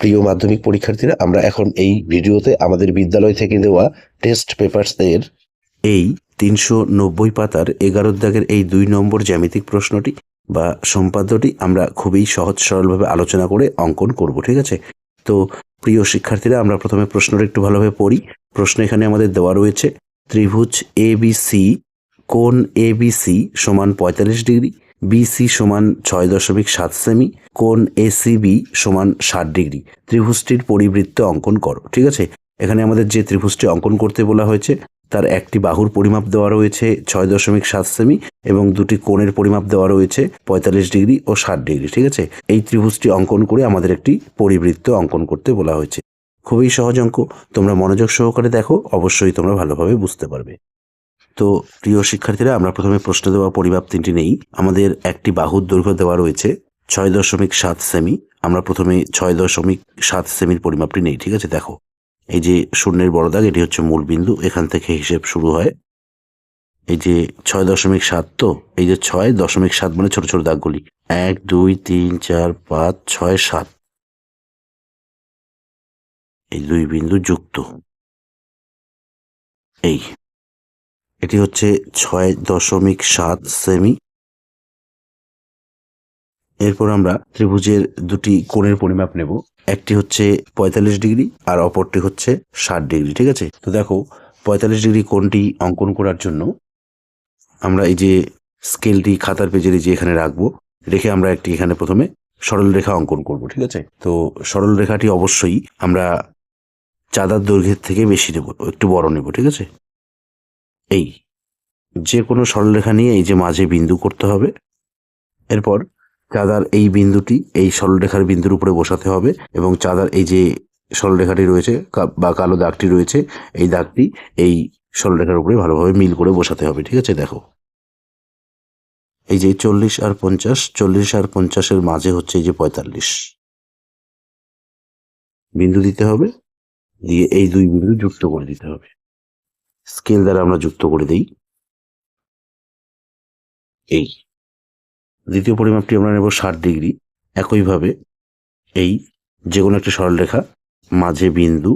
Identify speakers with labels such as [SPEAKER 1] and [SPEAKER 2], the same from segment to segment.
[SPEAKER 1] প্রিয় মাধ্যমিক পরীক্ষার্থীরা, আমরা এখন এই ভিডিওতে আমাদের বিদ্যালয় থেকে দেওয়া টেস্ট পেপারস এর এই তিনশো নব্বই পাতার এগারো দাগের এই দুই নম্বর জ্যামিতিক প্রশ্নটি বা সম্পাদ্যটি আমরা খুবই সহজ সরলভাবে আলোচনা করে অঙ্কন করব, ঠিক আছে? তো প্রিয় শিক্ষার্থীরা, আমরা প্রথমে প্রশ্নটা একটু ভালোভাবে পড়ি। প্রশ্ন এখানে আমাদের দেওয়া রয়েছে, ত্রিভুজ এ বি সি কোণ এ বি সি সমান পঁয়তাল্লিশ ডিগ্রি বিসি সমান ছয় দশমিক সাত সেমি কোণ এসিবি সমান ষাট ডিগ্রি। ত্রিভুজটির পরিবৃত্ত অঙ্কন করো, ঠিক আছে? এখানে আমাদের যে ত্রিভুজটি অঙ্কন করতে বলা হয়েছে, তার একটি বাহুর পরিমাপ দেওয়া রয়েছে ছয় দশমিক সাত সেমি এবং দুটি কোণের পরিমাপ দেওয়া রয়েছে পঁয়তাল্লিশ ডিগ্রি ও ষাট ডিগ্রি, ঠিক আছে? এই ত্রিভুজটি অঙ্কন করে আমাদের একটি পরিবৃত্ত অঙ্কন করতে বলা হয়েছে। খুবই সহজ অঙ্ক, তোমরা মনোযোগ সহকারে দেখো, অবশ্যই তোমরা ভালোভাবে বুঝতে পারবে। তো প্রিয় শিক্ষার্থীরা, আমরা প্রথমে প্রশ্ন দেওয়া পরিমাপ তিনটি নেই। আমাদের একটি বাহুর দৈর্ঘ্য দেওয়া রয়েছে ছয় দশমিক সাত সেমি। আমরা প্রথমে ছয় দশমিক সাত সেমির পরিমাপটি নেই, ঠিক আছে? দেখো, এই যে শূন্যের বড় দাগ, এটি হচ্ছে মূল বিন্দু, এখান থেকে হিসেব শুরু হয়। এই যে ছয় দশমিক সাত তো, এই যে ছয় দশমিক সাত মানে ছোট ছোট দাগগুলি। এক, দুই, তিন, চার, পাঁচ, ছয়, সাত। এই দুই বিন্দু যুক্ত। এই এটি হচ্ছে ছয় দশমিক সাত সেমি। এরপর আমরা ত্রিভুজের দুটি কোণের পরিমাপ নেব। একটি হচ্ছে পঁয়তাল্লিশ ডিগ্রি আর অপরটি হচ্ছে ষাট ডিগ্রি, ঠিক আছে? তো দেখো, পঁয়তাল্লিশ ডিগ্রি কোণটি অঙ্কন করার জন্য আমরা এই যে স্কেলটি খাতার পেজের যে এখানে রাখব, রেখে আমরা একটি এখানে প্রথমে সরল রেখা অঙ্কন করব, ঠিক আছে? তো সরল রেখাটি অবশ্যই আমরা চাঁদার দৈর্ঘ্যের থেকে বেশি নেব, একটু বড় নেব, ঠিক আছে? এই যে কোনো সরলরেখা নিয়ে এই যে মাঝে বিন্দু করতে হবে। এরপর চাঁদার এই বিন্দুটি এই সরলরেখার বিন্দুর উপরে বসাতে হবে এবং চাঁদার এই যে সরলরেখাটি রয়েছে বা কালো দাগটি রয়েছে, এই দাগটি এই সরলরেখার উপরে ভালোভাবে মিল করে বসাতে হবে, ঠিক আছে? দেখো। এই যে চল্লিশ আর পঞ্চাশ, চল্লিশ আর পঞ্চাশের মাঝে হচ্ছে এই যে পঁয়তাল্লিশ। বিন্দু দিতে হবে, দিয়ে এই দুই বিন্দু যুক্ত করে দিতে হবে। স্কেল দ্বারা আমরা যুক্ত করে দেই। এই দ্বিতীয় পরিমাপটি আমরা নেব ষাট ডিগ্রি। একইভাবে এই যে কোনো একটি সরলরেখা মাঝে বিন্দু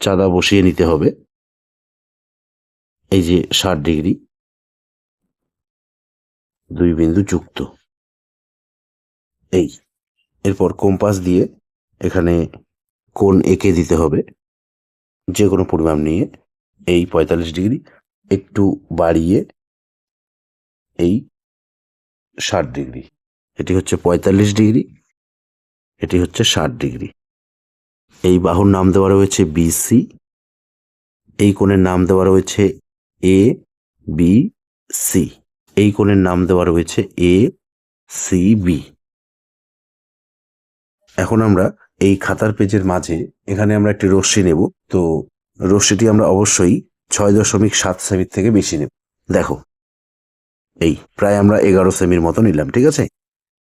[SPEAKER 1] চাঁদা বসিয়ে নিতে হবে। এই যে ষাট ডিগ্রি দুই বিন্দু যুক্ত। এই এরপর কম্পাস দিয়ে এখানে কোন এঁকে দিতে হবে যে কোনো পরিমাপ নিয়ে। এই পঁয়তাল্লিশ ডিগ্রি একটু বাড়িয়ে এই ষাট ডিগ্রি। এটি হচ্ছে পঁয়তাল্লিশ ডিগ্রি, এটি হচ্ছে ষাট ডিগ্রি। এই বাহুর নাম দেওয়া রয়েছে বিসি এই কোণের নাম দেওয়া রয়েছে এ, বি, সি। এই কোণের নাম দেওয়া রয়েছে এ, সি, বি। এখন আমরা এই খাতার পেজের মাঝে, এখানে আমরা একটি রশ্মি নেব। তো রশ্মিটি আমরা অবশ্যই ছয় দশমিক সাত সেমির থেকে বেশি নেব। দেখো, এই প্রায় আমরা এগারো সেমির মতো নিলাম, ঠিক আছে?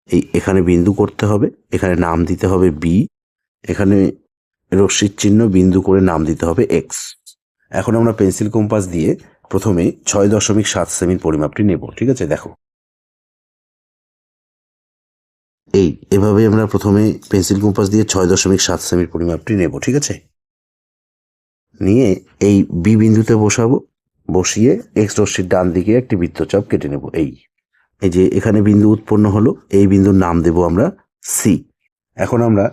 [SPEAKER 1] এই এখানে বিন্দু করতে হবে, এখানে নাম দিতে হবে বি এখানে রশ্মির চিহ্ন বিন্দু করে নাম দিতে হবে এক্স এখন আমরা পেন্সিল কম্পাস দিয়ে প্রথমে ছয় দশমিক সাত সেমির পরিমাপটি নেব, ঠিক আছে? দেখো। এই এভাবে আমরা প্রথমে পেন্সিল কম্পাস দিয়ে ছয় দশমিক সাত সেমির পরিমাপটি নেব, ঠিক আছে? নিয়ে এই বি বিন্দুতে বসাবো, বসিয়ে এক্স রশ্মির ডান দিকে একটি বৃত্তচাপ কেটে নেব, এই। এই যে এখানে বিন্দু উৎপন্ন হলো, এই বিন্দুর নাম দেব আমরা সি এখন আমরা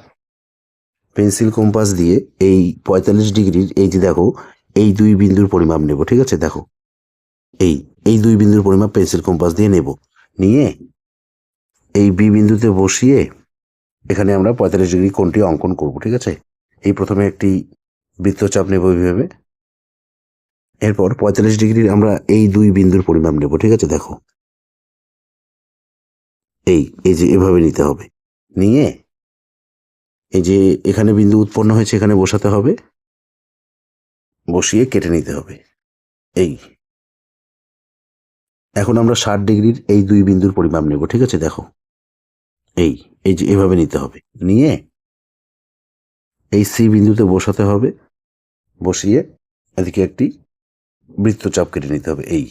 [SPEAKER 1] পেন্সিল কম্পাস দিয়ে এই পঁয়তাল্লিশ ডিগ্রির, এই যে দেখো, এই দুই বিন্দুর পরিমাপ নেব, ঠিক আছে? দেখো, এই এই দুই বিন্দুর পরিমাপ পেন্সিল কম্পাস দিয়ে নেব। নিয়ে এই বি বিন্দুতে বসিয়ে এখানে আমরা পঁয়তাল্লিশ ডিগ্রি কোণটি অঙ্কন করব, ঠিক আছে? এই প্রথমে একটি বৃত্তচাপ নেব এইভাবে। এরপর পঁয়তাল্লিশ ডিগ্রির আমরা এই দুই বিন্দুর পরিমাপ নেব, ঠিক আছে? দেখো। এই এই যে এভাবে নিতে হবে। নিয়ে এই যে এখানে বিন্দু উৎপন্ন হয়েছে, এখানে বসাতে হবে। বসিয়ে কেটে নিতে হবে। এই। এখন আমরা ষাট ডিগ্রির এই দুই বিন্দুর পরিমাপ নেব, ঠিক আছে? দেখো। এই এই যে এভাবে নিতে হবে। নিয়ে এই সি বিন্দুতে বসাতে হবে। বসিয়ে এদিকে একটি বৃত্তচাপ কেটে নিতে হবে, এই।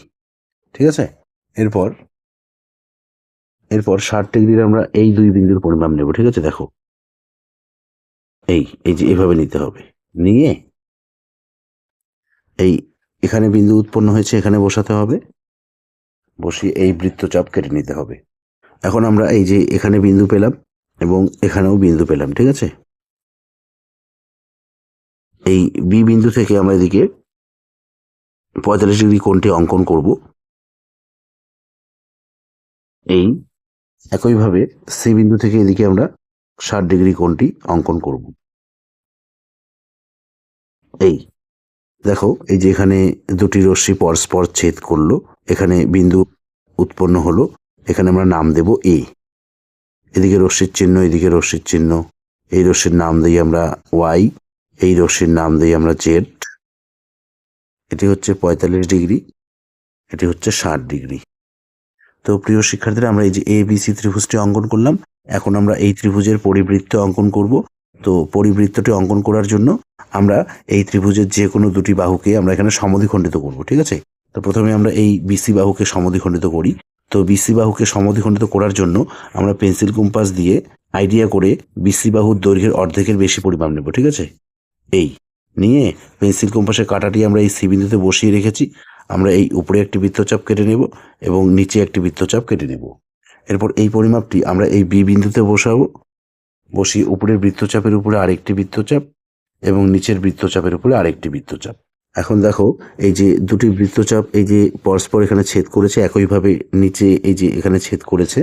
[SPEAKER 1] ঠিক আছে? এরপর এরপর ষাট ডিগ্রির আমরা এই দুই বিন্দুর পরিমাপ নেব, ঠিক আছে? দেখো। এই এই যে এভাবে নিতে হবে। নিয়ে এই এখানে বিন্দু উৎপন্ন হয়েছে, এখানে বসাতে হবে। বসিয়ে এই বৃত্তচাপ কেটে নিতে হবে। এখন আমরা এই যে এখানে বিন্দু পেলাম এবং এখানেও বিন্দু পেলাম, ঠিক আছে? এই বি বিন্দু থেকে আমরা এদিকে পঁয়তাল্লিশ ডিগ্রি কোণটি অঙ্কন করব। এই একইভাবে সি বিন্দু থেকে এদিকে আমরা ষাট ডিগ্রি কোণটি অঙ্কন করব। এই দেখো, এই যে এখানে দুটি রশ্মি পরস্পর ছেদ করল, এখানে বিন্দু উৎপন্ন হলো, এখানে আমরা নাম দেব এ এদিকে রশ্মির চিহ্ন, এদিকে রশ্মির চিহ্ন, এই রশ্মির নাম দিই আমরা ওয়াই এই রশ্মির নাম দিই আমরা জেড। এটি হচ্ছে পঁয়তাল্লিশ ডিগ্রি, এটি হচ্ছে ষাট ডিগ্রি। তো প্রিয় শিক্ষার্থীরা, আমরা এই যে এ বি সি ত্রিভুজটি অঙ্কন করলাম, এখন আমরা এই ত্রিভুজের পরিবৃত্ত অঙ্কন করব। তো পরিবৃত্তটি অঙ্কন করার জন্য আমরা এই ত্রিভুজের যে কোনো দুটি বাহুকে আমরা এখানে সমদ্বিখণ্ডিত করব, ঠিক আছে? তো প্রথমে আমরা এই বিসি বাহুকে সমদ্বিখণ্ডিত করি। তো বিসি বাহুকে সমদ্বিখণ্ডিত করার জন্য আমরা পেন্সিল কম্পাস দিয়ে আইডিয়া করে বিসি বাহুর দৈর্ঘ্যের অর্ধেকের বেশি পরিমাপ নেব, ঠিক আছে? এই, নিয়ে পেন্সিল কম্পাসের কাঁটাটি আমরা এই সি বিন্দুতে বসিয়ে রেখেছি। আমরা এই উপরে একটি বৃত্তচাপ কেটে নেব এবং নিচে একটি বৃত্তচাপ কেটে নেব। এরপর এই পরিমাপটি আমরা এই বি বিন্দুতে বসাবো। বসিয়ে উপরের বৃত্তচাপের উপরে আরেকটি বৃত্তচাপ এবং নিচের বৃত্তচাপের উপরে আরেকটি বৃত্তচাপ। এখন দেখো, এই যে দুটি বৃত্তচাপ, এই যে পরস্পর এখানে ছেদ করেছে, একইভাবে নিচে এই যে এখানে ছেদ করেছে।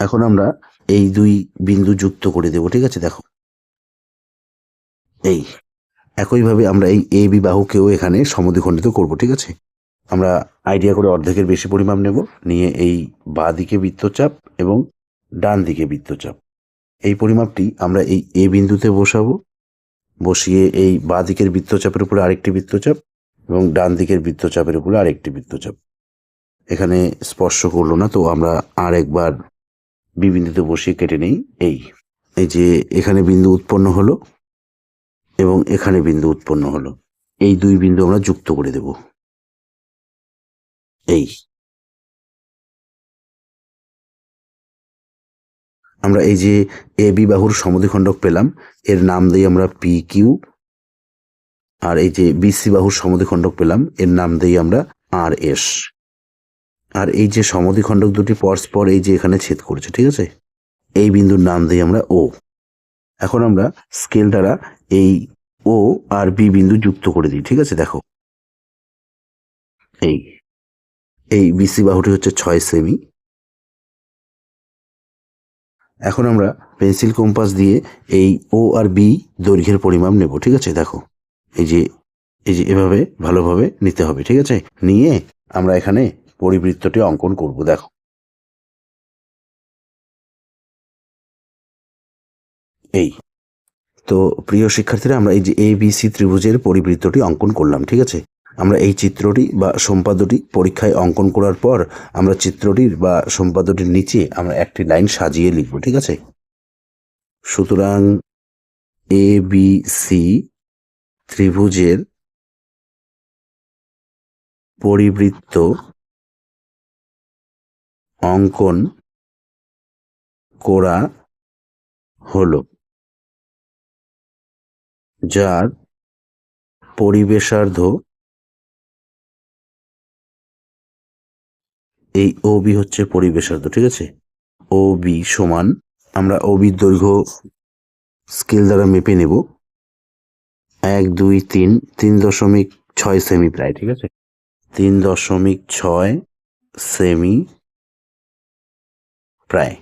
[SPEAKER 1] এখন আমরা এই দুই বিন্দু যুক্ত করে দেব, ঠিক আছে? দেখো। এই একইভাবে আমরা এই এ বি বাহুকেও এখানে সমদ্বিখণ্ডিত করব, ঠিক আছে? আমরা আইডিয়া করে অর্ধেকের বেশি পরিমাপ নেব, নিয়ে এই বাঁ দিকে বৃত্তচাপ এবং ডান দিকে বৃত্তচাপ। এই পরিমাপটি আমরা এই এ বিন্দুতে বসাবো, বসিয়ে এই বাঁ দিকের বৃত্তচাপের উপরে আরেকটি বৃত্তচাপ এবং ডান দিকের বৃত্তচাপের উপরে আরেকটি বৃত্তচাপ। এখানে স্পর্শ করল না, তো আমরা আর একবার বি বিন্দুতে বসিয়ে কেটে নেই। এই এই যে এখানে বিন্দু উৎপন্ন হলো এবং এখানে বিন্দু উৎপন্ন হলো। এই দুই বিন্দু আমরা যুক্ত করে দেব। এই। আমরা এই যে এ বি বাহুর সমদ্বিখণ্ডক পেলাম, এর নাম দিই আমরা পি কিউ, আর এই যে বিসি বাহুর সমদ্বিখণ্ডক পেলাম, এর নাম দিই আমরা আর এস। আর এই যে সমদ্বিখণ্ডক দুটি পরস্পর এই যে এখানে ছেদ করেছে, ঠিক আছে? এই বিন্দুর নাম দিই আমরা ও। এখন আমরা স্কেল দ্বারা এই ও আর বি বিন্দু যুক্ত করে দিই, ঠিক আছে? দেখো। এই এই বিসি বাহুটি হচ্ছে ছয় সেমি এখন আমরা পেন্সিল কম্পাস দিয়ে এই ও আর বি দৈর্ঘ্যের পরিমাপ নেব, ঠিক আছে? দেখো, এই যে এই যে এভাবে ভালোভাবে নিতে হবে, ঠিক আছে? নিয়ে আমরা এখানে পরিবৃত্তটি অঙ্কন করব, দেখো। এই। তো প্রিয় শিক্ষার্থীরা, আমরা এই যে এ বি সি ত্রিভুজের পরিবৃত্তটি অঙ্কন করলাম, ঠিক আছে? আমরা এই চিত্রটি বা সম্পাদ্যটি পরীক্ষায় অঙ্কন করার পর আমরা চিত্রটির বা সম্পাদ্যটির নিচে আমরা একটি লাইন সাজিয়ে লিখব, ঠিক আছে? সুতরাং এ বি সি ত্রিভুজের পরিবৃত্ত অঙ্কন করা হলো। যার পরিবেশার্ধ এই ও বি হচ্ছে পরিবেশার্ধ, ঠিক আছে? ও বি সমান, আমরা ও বির দৈর্ঘ্য স্কেল দ্বারা মেপে নেব। এক, দুই, তিন তিন দশমিক ছয় সেমি প্রায়, ঠিক আছে? তিন দশমিক ছয় সেমি প্রায়।